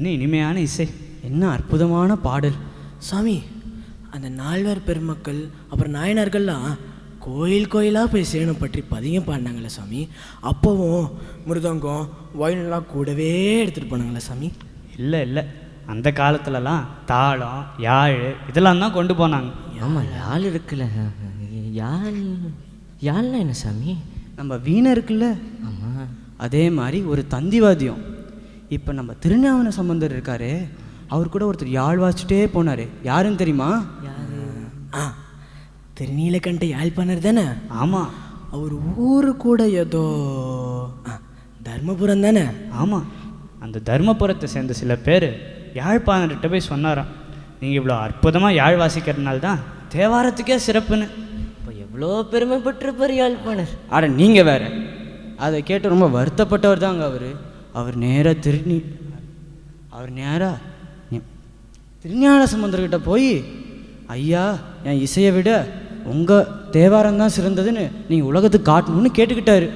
என்ன இனிமையான இசை. என்ன அற்புதமான பாடல். சாமி அந்த நால்வர் பெருமக்கள் அப்புறம் நாயனார்கள்லாம் கோயில் கோயிலாக போய் சேனம் பற்றி பதியம் பாடினாங்களே சாமி. அப்போவும் மிருதங்கம் வயலெல்லாம் கூடவே எடுத்துகிட்டு போனாங்களே சாமி. இல்லை இல்லை. அந்த காலத்துலலாம் தாளம் யாழ் இதெல்லாம் தான் கொண்டு போனாங்க. ஆமாம் யாழ் இருக்குல்ல. யாழ் யாழ்னா என்ன சாமி? நம்ம வீணை இருக்குல்ல. ஆமாம் அதே மாதிரி ஒரு தந்திவாத்தியம் இப்போ நம்ம திருஞாவன சம்பந்தர் இருக்காரு. அவர் கூட ஒருத்தர் யாழ் வாசிச்சுட்டே போனார். யாருன்னு தெரியுமா? ஆ திருநீலகண்ட யாழ்ப்பாணர் தானே? ஆமாம் அவர் ஊரு கூட ஏதோ தர்மபுரம் தானே? ஆமாம் அந்த தர்மபுரத்தை சேர்ந்த சில பேர் யாழ்ப்பாணர்கிட்ட போய் சொன்னாராம். நீங்கள் இவ்வளோ அற்புதமாக யாழ் வாசிக்கிறதுனால தான் தேவாரத்துக்கே சிறப்புன்னு. இப்போ எவ்வளோ பெருமை பெற்றிருப்பார் யாழ்ப்பாணர். அட நீங்கள் வேற. அதை கேட்டு ரொம்ப வருத்தப்பட்டவர் தாங்க அவர். அவர் நேராக திருநீ அவர் நேராக திருஞான சம்பந்தர்கிட்ட போய் ஐயா என் இசையை விட உங்கள் தேவாரம் தான் சிறந்ததுன்னு நீங்கள் உலகத்துக்கு காட்டணும்னு கேட்டுக்கிட்டாரு.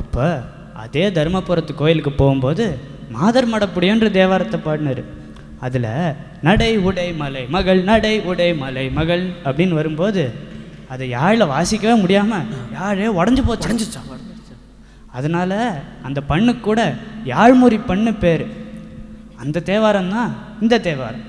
அப்போ அதே தர்மபுரத்து கோயிலுக்கு போகும்போது மாதர் மடப்புடியன்ற தேவாரத்தை பாடினார். அதில் நடை உடை மலை மகள் நடை உடை மலை மகள் அப்படின்னு வரும்போது அதை யாழில் வாசிக்கவே முடியாமல் யாழே உடஞ்சி போச்சு. உடஞ்சிச்சா? அதனால் அந்த பண்ணுக்கு கூட யாழ்மொழி பண்ணு பேர். அந்த தேவாரம் தான் இந்த தேவாரம்.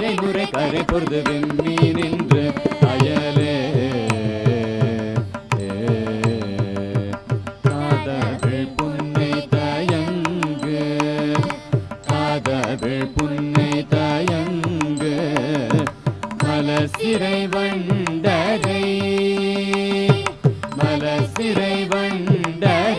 நீரை முறை கரை பொருது விண்மீனின்று அயலே. காதவிழ் புன்னை தயங்கு காதவிழ் புன்னை தயங்கு மலசிறை வண்டரை மலசிறை வண்டரை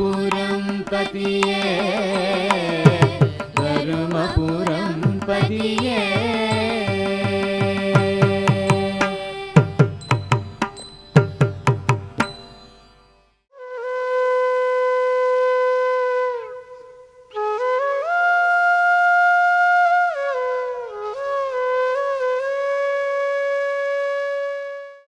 पुरं पतिये